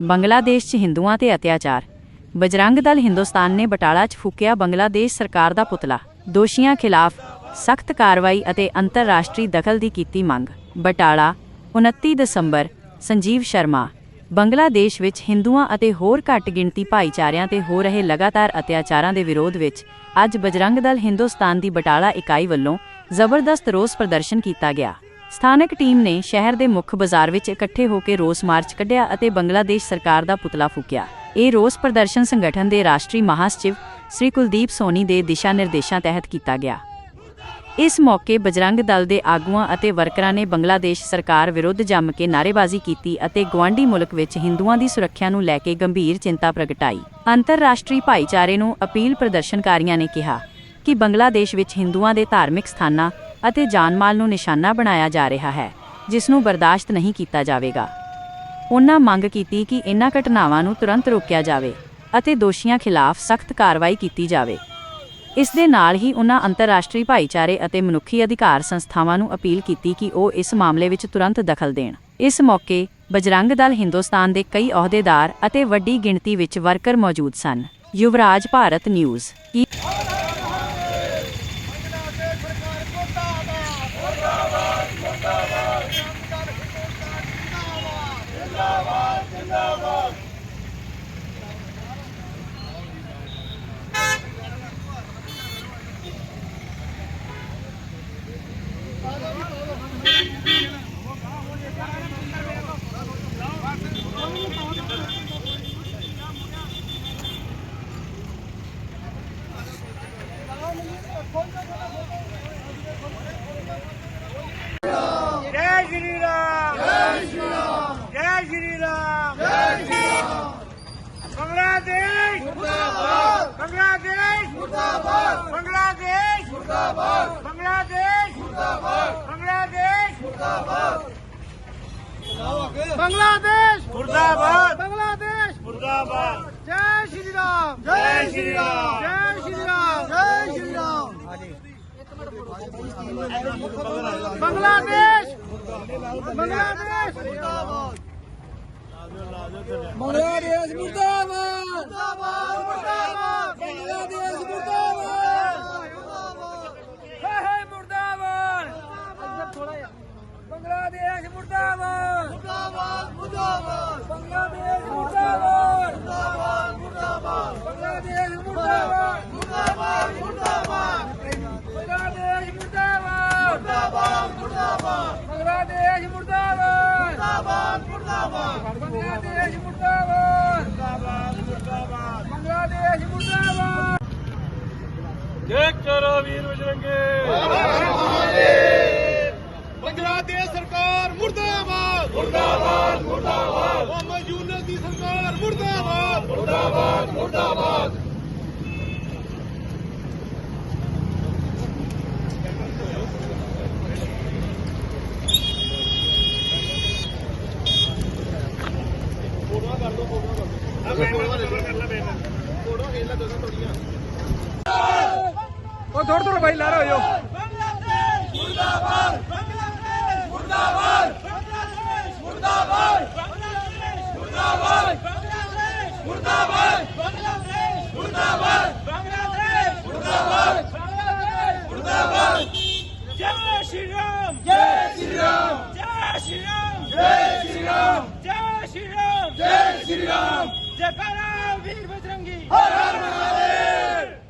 ਬੰਗਲਾਦੇਸ਼ 'ਚ ਹਿੰਦੂਆਂ ਤੇ ਅਤਿਆਚਾਰ। ਬਜਰੰਗ ਦਲ ਹਿੰਦੁਸਤਾਨ ਨੇ ਬਟਾਲਾ 'ਚ ਫੂਕਿਆ ਬੰਗਲਾਦੇਸ਼ ਸਰਕਾਰ ਦਾ ਪੁਤਲਾ। ਦੋਸ਼ੀਆਂ ਖਿਲਾਫ ਸਖਤ ਕਾਰਵਾਈ ਅਤੇ ਅੰਤਰਰਾਸ਼ਟਰੀ ਦਖਲ ਦੀ ਕੀਤੀ ਮੰਗ। ਬਟਾਲਾ 29 ਦਸੰਬਰ, ਸੰਜੀਵ ਸ਼ਰਮਾ। ਬੰਗਲਾਦੇਸ਼ ਵਿੱਚ ਹਿੰਦੂਆਂ ਅਤੇ ਹੋਰ ਘੱਟ ਗਿਣਤੀ ਭਾਈਚਾਰਿਆਂ ਤੇ ਹੋ ਰਹੇ ਲਗਾਤਾਰ ਅਤਿਆਚਾਰਾਂ ਦੇ ਵਿਰੋਧ ਵਿੱਚ ਅੱਜ ਬਜਰੰਗ ਦਲ ਹਿੰਦੁਸਤਾਨ ਦੀ ਬਟਾਲਾ ਇਕਾਈ ਵੱਲੋਂ ਜ਼ਬਰਦਸਤ ਰੋਸ ਪ੍ਰਦਰਸ਼ਨ ਕੀਤਾ ਗਿਆ। ਸਥਾਨਕ ਟੀਮ ਨੇ ਸ਼ਹਿਰ ਦੇ ਮੁੱਖ ਬਾਜ਼ਾਰ ਵਿੱਚ ਇਕੱਠੇ ਹੋ ਕੇ ਰੋਸ ਮਾਰਚ ਕੱਢਿਆ ਅਤੇ ਬੰਗਲਾਦੇਸ਼ ਸਰਕਾਰ ਦਾ ਪੁਤਲਾ ਫੂਕਿਆ। ਇਹ ਰੋਸ ਪ੍ਰਦਰਸ਼ਨ ਸੰਗਠਨ ਦੇ ਰਾਸ਼ਟਰੀ ਮਹਾਸਚਿਵ ਸ੍ਰੀ ਕੁਲਦੀਪ ਸੋਨੀ ਦੇ ਦਿਸ਼ਾ ਨਿਰਦੇਸ਼ਾਂ ਤਹਿਤ ਕੀਤਾ ਗਿਆ। ਇਸ ਮੌਕੇ ਬਜਰੰਗ ਦਲ ਦੇ ਆਗੂਆਂ ਅਤੇ ਵਰਕਰਾਂ ਨੇ ਬੰਗਲਾਦੇਸ਼ ਸਰਕਾਰ ਵਿਰੁੱਧ ਜੰਮ ਕੇ ਨਾਅਰੇਬਾਜ਼ੀ ਕੀਤੀ ਅਤੇ ਗਵਾਂਢੀ ਮੁਲਕ ਵਿੱਚ ਹਿੰਦੂਆਂ ਦੀ ਸੁਰੱਖਿਆ ਨੂੰ ਲੈ ਕੇ ਗੰਭੀਰ ਚਿੰਤਾ ਪ੍ਰਗਟਾਈ। ਅੰਤਰਰਾਸ਼ਟਰੀ ਭਾਈਚਾਰੇ ਨੂੰ ਅਪੀਲ ਪ੍ਰਦਰਸ਼ਨਕਾਰੀਆਂ ਨੇ ਕਿਹਾ ਕਿ ਬੰਗਲਾਦੇਸ਼ ਵਿੱਚ ਹਿੰਦੂਆਂ ਦੇ ਧਾਰਮਿਕ ਸਥਾਨਾਂ ਅਤੇ ਜਾਨਮਾਲ ਨੂੰ ਨਿਸ਼ਾਨਾ ਬਣਾਇਆ ਜਾ ਰਿਹਾ ਹੈ, ਜਿਸ ਨੂੰ ਬਰਦਾਸ਼ਤ ਨਹੀਂ ਕੀਤਾ ਜਾਵੇਗਾ। ਉਹਨਾਂ ਮੰਗ ਕੀਤੀ ਕਿ ਇਨ੍ਹਾਂ ਘਟਨਾਵਾਂ ਨੂੰ ਤੁਰੰਤ ਰੋਕਿਆ ਜਾਵੇ ਅਤੇ ਦੋਸ਼ੀਆਂ ਖਿਲਾਫ ਸਖਤ ਕਾਰਵਾਈ ਕੀਤੀ ਜਾਵੇ। ਇਸ ਦੇ ਨਾਲ ਹੀ ਉਹਨਾਂ ਅੰਤਰਰਾਸ਼ਟਰੀ ਭਾਈਚਾਰੇ ਅਤੇ ਮਨੁੱਖੀ ਅਧਿਕਾਰ ਸੰਸਥਾਵਾਂ ਨੂੰ ਅਪੀਲ ਕੀਤੀ ਕਿ ਉਹ ਇਸ ਮਾਮਲੇ ਵਿੱਚ ਤੁਰੰਤ ਦਖਲ ਦੇਣ। ਇਸ ਮੌਕੇ ਬਜਰੰਗ ਦਲ ਹਿੰਦੁਸਤਾਨ ਦੇ ਕਈ ਅਹੁਦੇਦਾਰ ਅਤੇ ਵੱਡੀ ਗਿਣਤੀ ਵਿੱਚ ਵਰਕਰ ਮੌਜੂਦ ਸਨ। ਯੁਵਰਾਜ ਭਾਰਤ ਨਿਊਜ਼ ਮੁਰਦਾਬਾਦ। ਬੰਗਲਾਦੇਸ਼। ਮੁਰਦਾਬਾਦ। ਬੰਗਲਾਦੇਸ਼। ਮੁਰਦਾਬਾਦ। ਬੰਗਲਾਦੇਸ਼। ਮੁਰਦਾਬਾਦ। ਬੰਗਲਾਦੇਸ਼। ਮੁਰਦਾਬਾਦ। ਬੰਗਲਾਦੇਸ਼। ਮੁਰਦਾਬਾਦ। ਜੈ ਸ਼੍ਰੀ ਰਾਮ। ਜੈ ਸ਼੍ਰੀ ਰਾਮ। ਜੈ ਸ਼੍ਰੀ ਰਾਮ। ਜੈ ਸ਼੍ਰੀ ਰਾਮ। ਬੰਗਲਾਦੇਸ਼। ਬੰਗਲਾਦੇਸ਼। ਮੁਰਦਾਬਾਦ। ਬੰਗਲਾਦੇਸ਼ ਮੁਰਦਾਬਾਦ। ਮੁਰਦਾਬਾਦ। ਦੇਸ਼ ਮੁਰਦਾਬਾਦ ਹੈ ਹੈ ਮੁਰਦਾਬਾਦ ਥੋੜਾ ਜਿਹਾ ਬੰਗਲਾਦੇਸ਼ ਮੁਰਦਾਬਾਦ ਮੁਰਦਾਬਾਦ ਮੁਰਦਾਬਾਦ। ਮਹਾਵੀਰ ਬਜਰੰਗੇ ਬੰਗਲਾਦੇਸ਼ ਸਰਕਾਰ ਮੁਰਦਾਬਾਦ। ਮੁਰਦਾਬਾਦ ਮੁਰਦਾਬਾਦ। ਮੁਹੰਮਦ ਯੂਨਸ ਦੀ ਸਰਕਾਰ ਮੁਰਦਾਬਾਦ। ਮੁਰਦਾਬਾਦ ਮੁਰਦਾਬਾਦ। ਫੋਟੋਆਂ ਕਰ ਦੋ ਫੋਟੋਆਂ ਕਰ ਦੋ ਫੋਟੋਆਂ ਕਰ ਲੈ ਬੇਨ ਫੋਟੋ ਖੇਲ ਲੈ ਦੋਸਤਾਂ ਤੁਹਾਡੀਆਂ ओ थोड़ा थोड़ा भाई लारा हो मुर्दाबाद मुर्दाबाद मुर्दाबाद मुर्दाबाद मुर्दाबाद मुर्दाबाद मुर्दाबाद मुर्दाबाद जय श्री राम जय श्री राम जय श्री राम जय श्री राम जय श्री राम जय श्री राम जय श्री राम जय वीर बजरंगी हर हर महादेव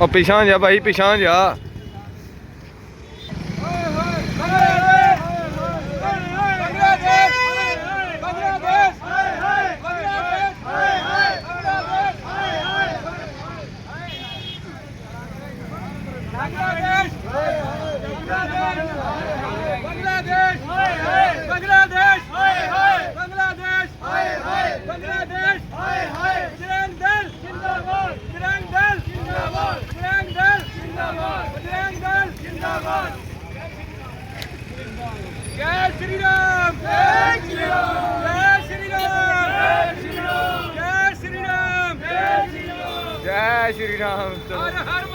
ਉਹ ਪਿਛਾਂ ਜਾ ਭਾਈ ਪਿਛਾਂ ਜਾ ਬੰਗਲਾਦੇਸ਼ जिंदाबाद बजरंग दल जिंदाबाद जय श्री राम जय श्री राम जय श्री राम जय श्री राम जय श्री राम जय श्री राम हर हर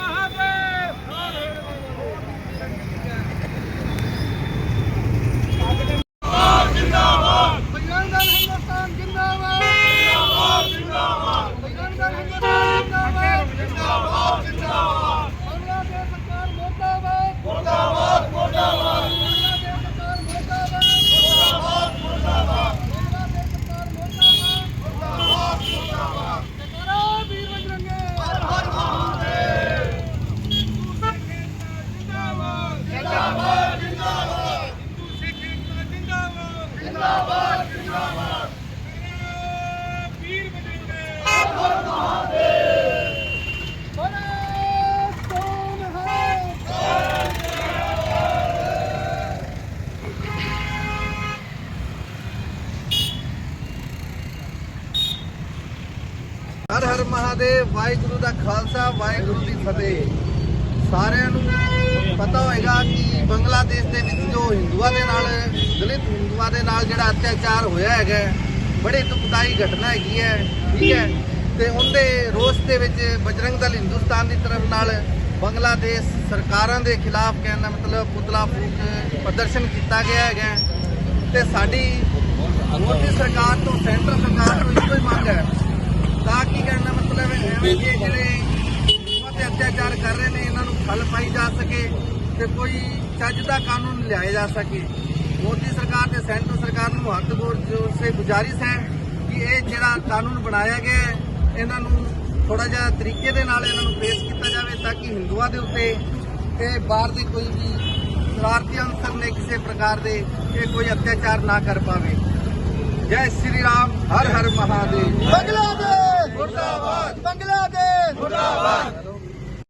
ਦੇ ਵਾਹਿਗੁਰੂ ਦਾ ਖਾਲਸਾ, ਵਾਹਿਗੁਰੂ ਦੀ ਫਤਿਹ ਸਾਰਿਆਂ ਨੂੰ ਪਤਾ ਹੋਏਗਾ ਕਿ ਬੰਗਲਾਦੇਸ਼ ਦੇ ਵਿੱਚ ਜੋ ਹਿੰਦੂਆਂ ਦੇ ਨਾਲ, ਦਲਿਤ ਹਿੰਦੂਆਂ ਦੇ ਨਾਲ ਜਿਹੜਾ ਅਤਿਆਚਾਰ ਹੋਇਆ ਹੈਗਾ, ਬੜੀ ਦੁਖਦਾਈ ਘਟਨਾ ਹੈਗੀ ਹੈ, ਠੀਕ ਹੈ ਤੇ ਉਹਦੇ ਰੋਸ ਦੇ ਵਿੱਚ ਬਜਰੰਗ ਦਲ ਹਿੰਦੁਸਤਾਨ ਦੀ ਤਰਫ ਨਾਲ ਬੰਗਲਾਦੇਸ਼ ਸਰਕਾਰਾਂ ਦੇ ਖਿਲਾਫ ਕਹਿੰਦਾ ਮਤਲਬ ਪੁਤਲਾ ਫੂਕ ਪ੍ਰਦਰਸ਼ਨ ਕੀਤਾ ਗਿਆ ਹੈਗਾ ਹੈ। ਤੇ ਸਾਡੀ ਮੋਦੀ ਸਰਕਾਰ ਤੋਂ ਸੈਂਟਰ ਸਰਕਾਰ ਤੋਂ ਇੱਕੋ ਹੀ ਮੰਗ ਹੈ ਤਾਂ ਕੀ ਕਹਿਣ ਦਾ ਮਤਲਬ ਐਵੇਂ ਕਿ ਜਿਹੜੇ ਹਿੰਦੂਆਂ ਤੇ ਅਤਿਆਚਾਰ ਕਰ ਰਹੇ ਨੇ, ਇਹਨਾਂ ਨੂੰ ਫਲ ਪਾਈ ਜਾ ਸਕੇ ਤੇ ਕੋਈ ਚੱਜ ਦਾ ਕਾਨੂੰਨ ਲਿਆਇਆ ਜਾ ਸਕੇ। ਮੋਦੀ ਸਰਕਾਰ ਤੇ ਸੈਂਟਰ ਸਰਕਾਰ ਨੂੰ ਹੱਥ ਜੋੜ ਸੇ ਗੁਜ਼ਾਰਿਸ਼ ਹੈ ਕਿ ਇਹ ਜਿਹੜਾ ਕਾਨੂੰਨ ਬਣਾਇਆ ਗਿਆ ਹੈ, ਇਹਨਾਂ ਨੂੰ ਥੋੜਾ ਜਿਹਾ ਤਰੀਕੇ ਦੇ ਨਾਲ ਇਹਨਾਂ ਨੂੰ ਪੇਸ਼ ਕੀਤਾ ਜਾਵੇ ਤਾਂ ਕਿ ਹਿੰਦੂਆਂ ਦੇ ਉੱਤੇ ਇਹ ਬਾਹਰ ਦੇ ਕੋਈ ਵੀ ਸ਼ਰਾਰਤੀ ਅੰਸਰ ਨੇ ਕਿਸੇ ਪ੍ਰਕਾਰ ਦੇ ਇਹ ਕੋਈ ਅਤਿਆਚਾਰ ਨਾ ਕਰ ਪਾਵੇ। ਜੈ ਸ਼੍ਰੀ ਰਾਮ, ਹਰ ਹਰ ਮਹਾਦੇਵ। ਬੰਗਲਾਦੇਸ਼! ਮੁਰਦਾਬਾਦ। ਬੰਗਲਾਦੇਸ਼। ਮੁਰਦਾਬਾਦ।